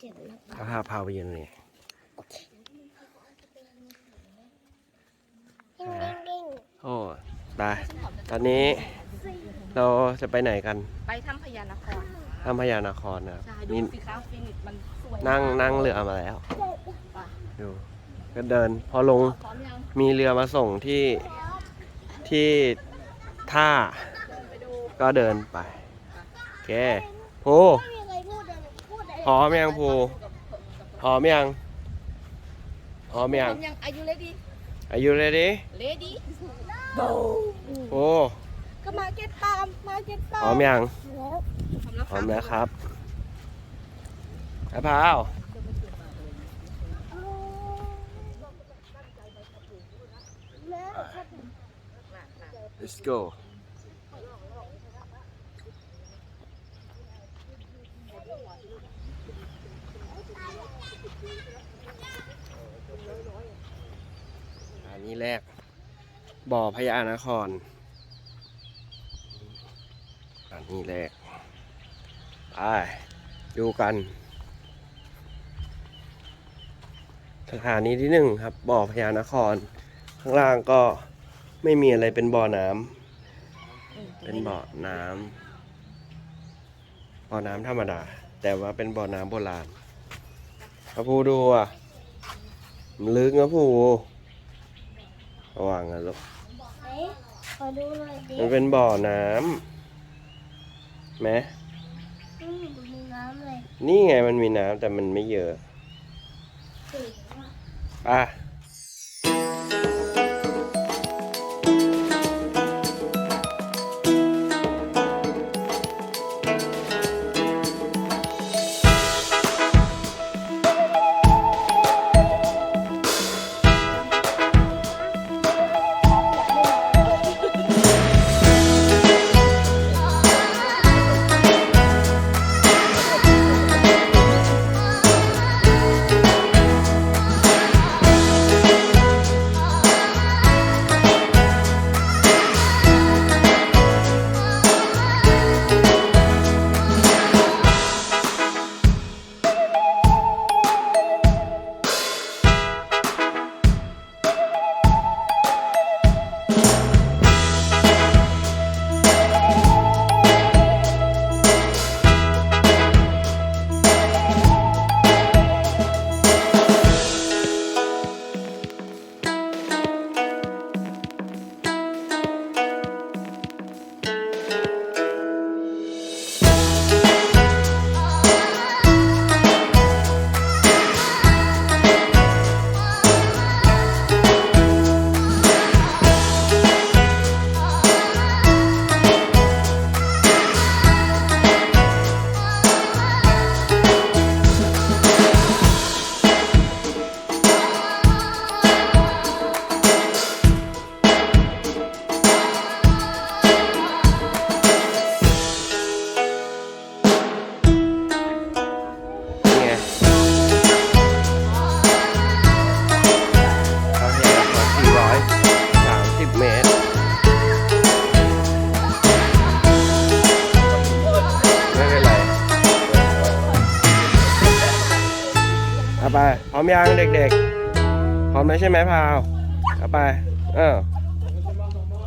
เจ็บแล้วถ้าพาพาไปยืนนี่กิ้งกิ้งกิ้งโอ้ตายตอนนี้เราจะไปไหนกัน ไปถ้ำพญานครถ้ำพญานครนะครับใช่ดูนี่สิคะฟินิชมันสวยนั่งมากนั่งเรือมาแล้วดูก็เดิน พอลงพร้อมยังมีเรือมาส่งที่ที่ท่าก็เดินไป โอเคภูไม่มีอะไรพูดเลย พูดเลยพร้อมยังภูพร้อมยังพร้อมพยัร้องมยังอายุเลดี้อายุเรดี้เลดี้โอ้ก็มาเก็ตปาล์มมาเก็ตปาพล์มร้อมยังแล้วพร้อมแล้วครับไอ้พาวแม่ let's go นนี้แรก บ่อพญานครอันนี้แรกไปดูกัน สถานีที่หนึ่งครับ บ่อพญานคร ข้างล่างก็ไม่มีอะไรเป็นบ่อน้ำเป็นบ่อน้ำบ่อน้ำธรรมดา แต่ว่าเป็นบ่อน้ำโบราณพระภูดูอะลึกนะภู ระวังนะลูกไหนขอดูหน่อยดิมันเป็นบ่อน้ำไหมอืมดูมีน้ำเลยนี่ไงมันมีน้ำแต่มันไม่เยอะสีว่ะป่ะ อมยังเด็กๆ พร้อมแล้วใช่ไหมพาว เอาไป เออ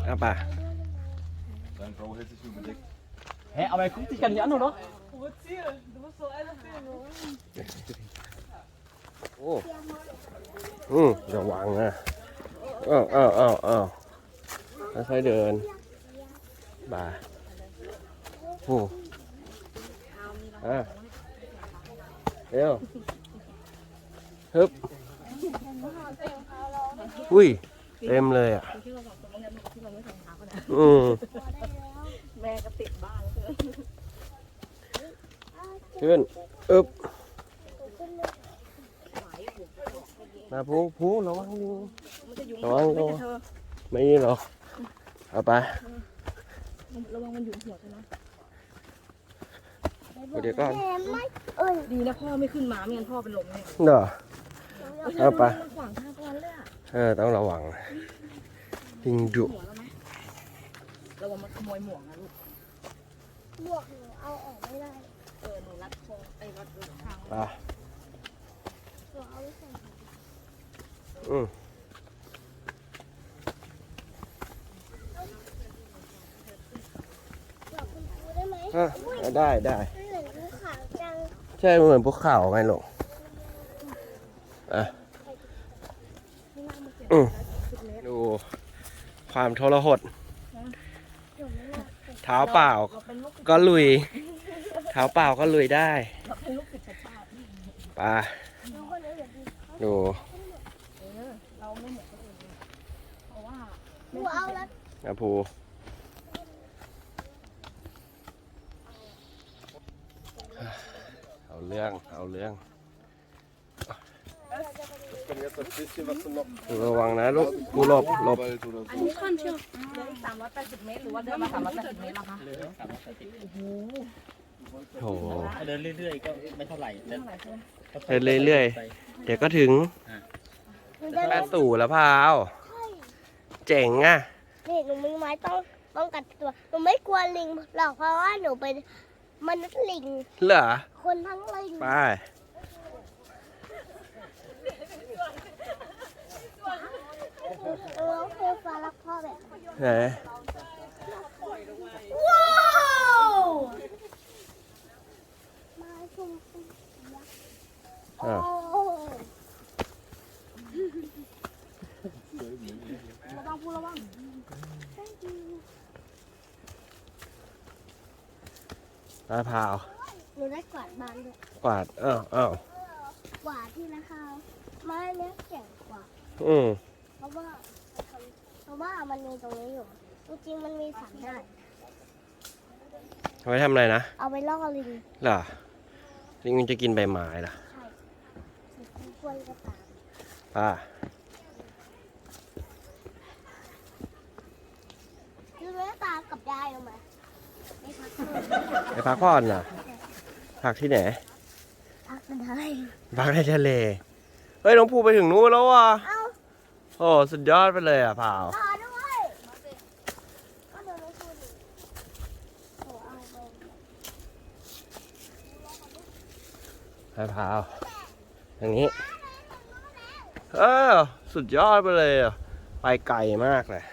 เอาไป Hé, aber guck dich gar nicht an, oder? โอ้อืมระวังนะเอ้าเอ้าเอ้าเอ้าค่อยๆเดิน บ่าโอ้อะเร็ว ฮึบอุ้ย เต็มเลยอะอืมแม่ก็ติดบ้านขึ้นอึบมาพูพูระวังดูมันจะยุงระวังไม่ระวัใช่งเธอไม่นี่หรอกเอาไประวังมันยุงหัวเธอนะเดี๋ยวก่อนแม่ไม่เอ้ยดีนะพ่อไม่ขึ้นมาไม่งั้นพ่อเป็นลมแน่เด้อ เอาไปเออต้องระวังยิงดุระวังมันขโมยหมวกนะลูกหมวกหนูเอาออกไม่ได้เออหนูรัดคอไอ้รัดข้างไปหนูเอาไว้ใส่อืมได้ไหมได้ได้ใช่เหมือนพวกข่าไงลูก อะดูความทรหดเดี๋ยวมันหนักเท้าเปล่าก็ลุย เท้าเปล่าก็ลุยได้เราเป็นลูกศิษย์ชาติไป่าน้องคนนี้เดี๋ยวดีดูเอาเหมือนคนอื่นเลยเพราะว่าครูเอาแล้วนะภูเอาเรื่อง เอาเรื่อง ระวังนะลูกกูหลบหลบอันนี้ขั้นเชียวเดินอีกสามร้อยแปดสิบเมตรหรือว่าเดินมาสามร้อยแปดสิบเมตรแล้วคะเหลือสามร้อยแปดสิบโถถ้าเดินเรื่อยๆก็ไม่เท่าไหร่เดินเท่าไหร่ใช่ไหมเดินเรื่อยเดี๋ยวก็ถึงหนูจะแม่ตู่แล้วพาวเจ๋งอะนี่หนูมีไม้ต้องป้องกันตัวหนูไม่กลัวลิงหรอกเพราะว่าหนูเป็นมนุษย์ลิงเหรอคนทั้งลิงไป เออเคยฟังรักพ่อแบบไหนว้าวมาชมพูยักษ์โอ้อะระวังพูระวังไปพาวหนูได้กวาดบ้านด้วยกวาดอ้าวอ้าวกวาดที่นะคะไม้เนี้ยแข็งกว่า อืมเพ ราะว่าเพราะว่ามันมีตรงนี้อยู่ จริงๆมันมีสันได้เอาไว้ทำอะไรนะ เอาไปล่อลิงเหรอ ลิงมันจะกินใบไม้ล่ะใช่มันควรจะตามป้าคือแม่ตามกับยายเอาไหมไม่พักเลยไปพักผ่อนน่ะพักที่ไหน พักกันได้พักในทะเล เฮ้ย น้องภูไปถึงนู้นแล้วว่ะเอ้า โอ้สุดยอดไปเลยอะพาวต่อด้วยก็เดี๋ยวไม่พูดอีกโอ้เอาไปไปพาวอย่างนี้ เออ สุดยอดไปเลยอะ ไปไกลมากเลย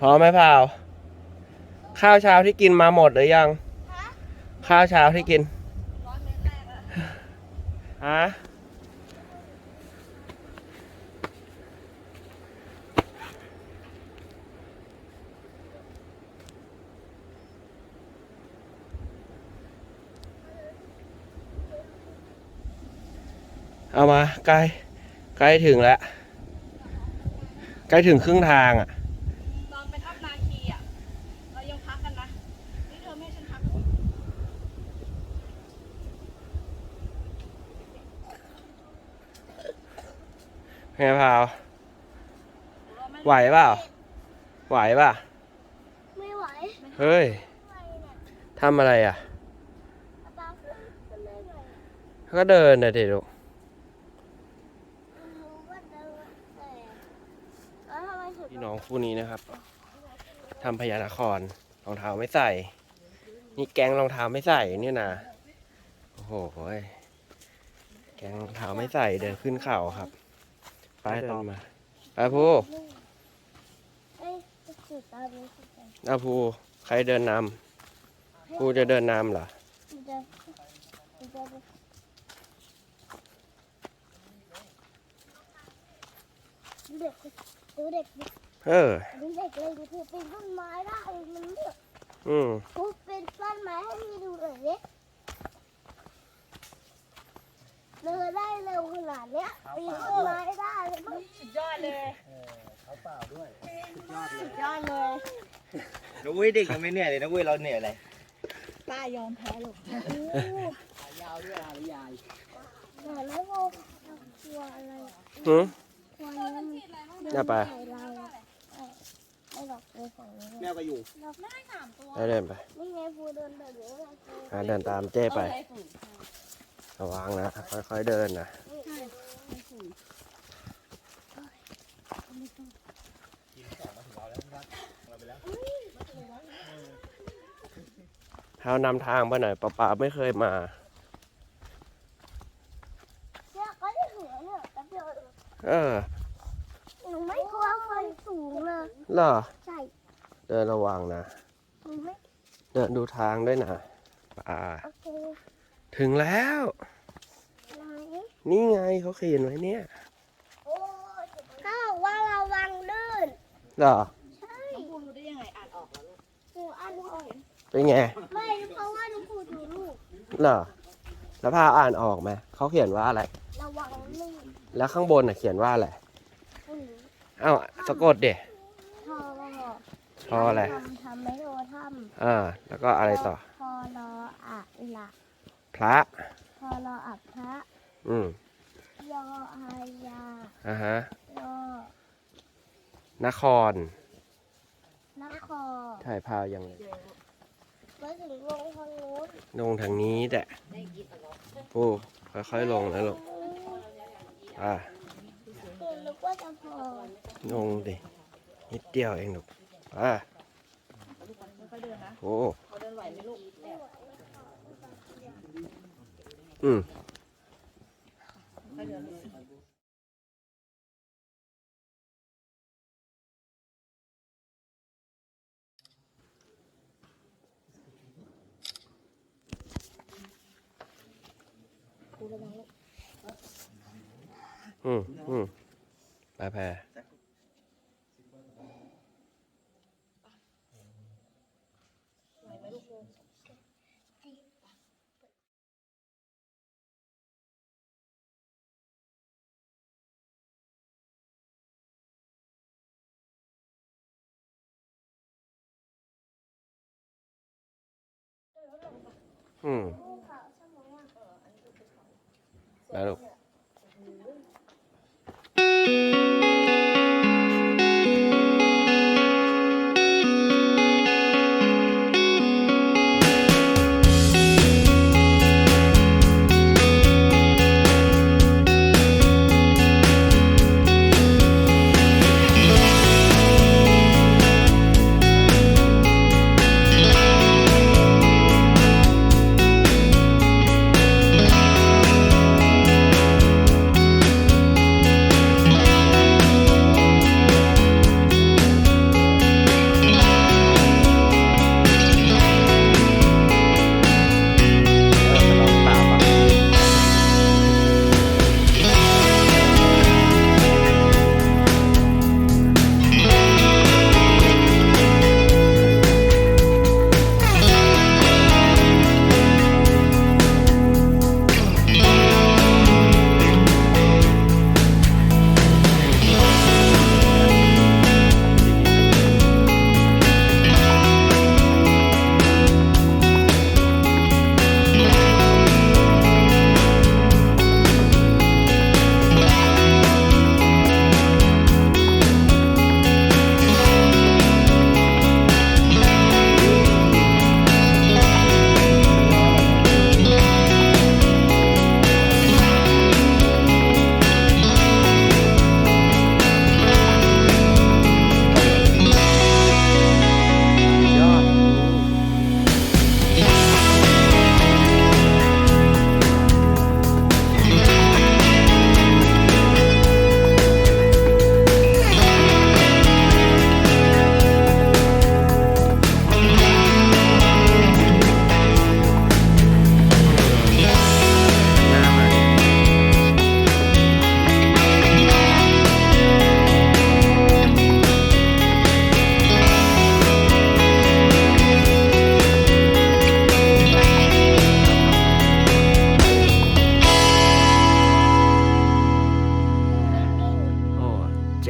พร้อมไหมพาว ข้าวเช้าที่กินมาหมดหรือยังฮะข้าวเช้าที่กินฮะเอามาใกล้ใกล้ถึงแล้ว ใกล้ถึงครึ่งทางอะ ตอนไปทับนาคีอะ เรายังพักกันนะ นี่เธอไม่ให้ฉันพัก ไงพาว ไหวเปล่า ไหวป่ะ ไม่ไหวเฮ้ยไม่ไหวเนี่ยทำอะไรอะอาตาขึ้นขึ้นได้ไงก็เดินนะเด็กลูกรู้ว่าเดินแต่แล้วทำไมถึงพี่น้องคู่นี้นะครับทำพญานครรองเท้าไม่ใส่ นี่แก๊งรองเท้าไม่ใส่เนี่ยนะโอ้โหยแก๊งรองเท้าไม่ใส่เดินขึ้นเขาครับ ไปต่อมาไปภูเอ้ยจะจุดตาดูสิจ๊ะเอาภูใครเดินนำภูจะเดินนำเหรอมันจะมันจะดูเด็กดูเด็กดิเออดูเด็กเลยดูเธอเป็นต้นไม้ได้มันเลือกอืมกูเป็นต้นไม้ให้พี่ดูหน่อยดิ เดินได้เร็วขนาดเนี้ยปีนต้นไม้ได้เลยมั้งสุดยอดเลยเขาเปล่าด้วยสุดยอดเลยนะเว้ยเด็กยังไม่เหนื่อยเลยนะเว้ยเราเหนื่อยอะไรป้ายอมแพ้ลูกยาวด้วยอะไรยายเห็นไหมโบกลัวอะไรหืมกลัวนี้มันอย่าไปใส่เราอะเอ้ยไม่หรอกเลยของนี้แมวก็อยู่ไปเดินไปนี่ไงฟูเดินแบบนี้ไงฟูอะเดินตามเจ้ไป ระวังนะ ค่อยๆเดินนะเท้านำทางไปหน่อยป้าป๋าไม่เคยมาเนี่ยก็ได้เหนือเนี่ยแป๊บเดียวเออหนูไม่กลัวไฟสูงเลยเหรอใช่เดินระวังนะหนูไม่เดินดูทางด้วยนะป่าโอเคถึงแล้วไหน นี่ไงเขาเขียนไว้เนี่ยเขาบอกว่าระวังลื่นเหรอใช่น้องภูรู้ได้ยังไงอ่านออกแล้วลูกหนูอ่านออกเป็นไง ไม่เพราะว่าหนูพูดดูลูกเหรอแล้วพาอ่านออกไหมเขาเขียนว่าอะไร ระวังลื่น แล้วข้างบนน่ะเขียนว่าอะไรอืมอ้าวสะกดเด็ทอทออะไรทำทำไม่โททอ่าแล้วก็ำอะไรต่อทอรออะละพระทอรออะพระ อืมยออายาอ่าฮะยอนครนครถ่ายพาวยังเลยมาถึงลงทางนู้นลงทางนี้แหละปูค่อยๆลงนะลูกอ่าหนูนึกว่าจะพอลงดินิดเดียวเองลูกอ่าค่อยๆเดินนะโอ้เขาเดิ นไห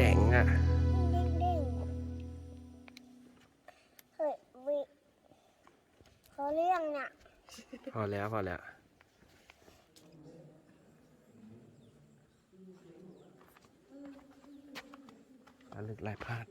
จ๋งอะพอเรื่องเนี่ยพอแล้วพอแล้วอันลึกลายพาด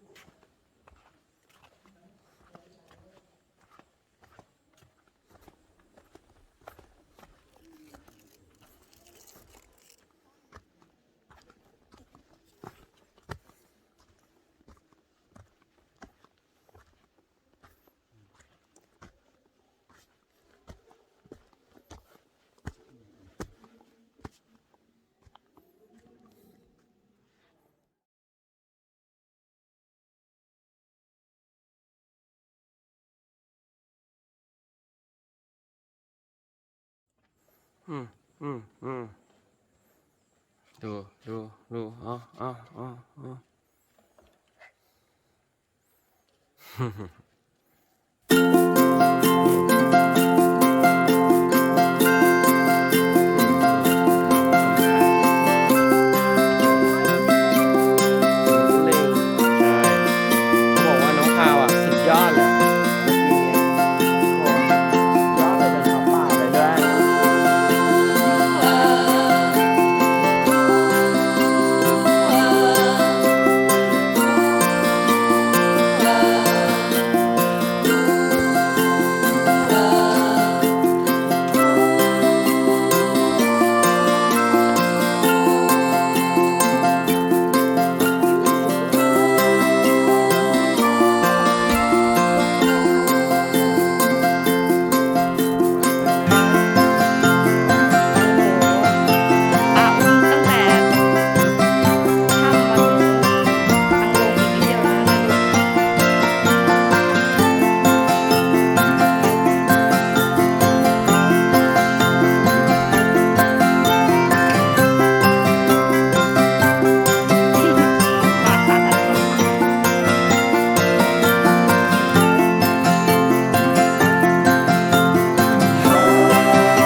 อืมอืมอืมดูดูดูอ๋ออ๋ออ๋ออ๋อ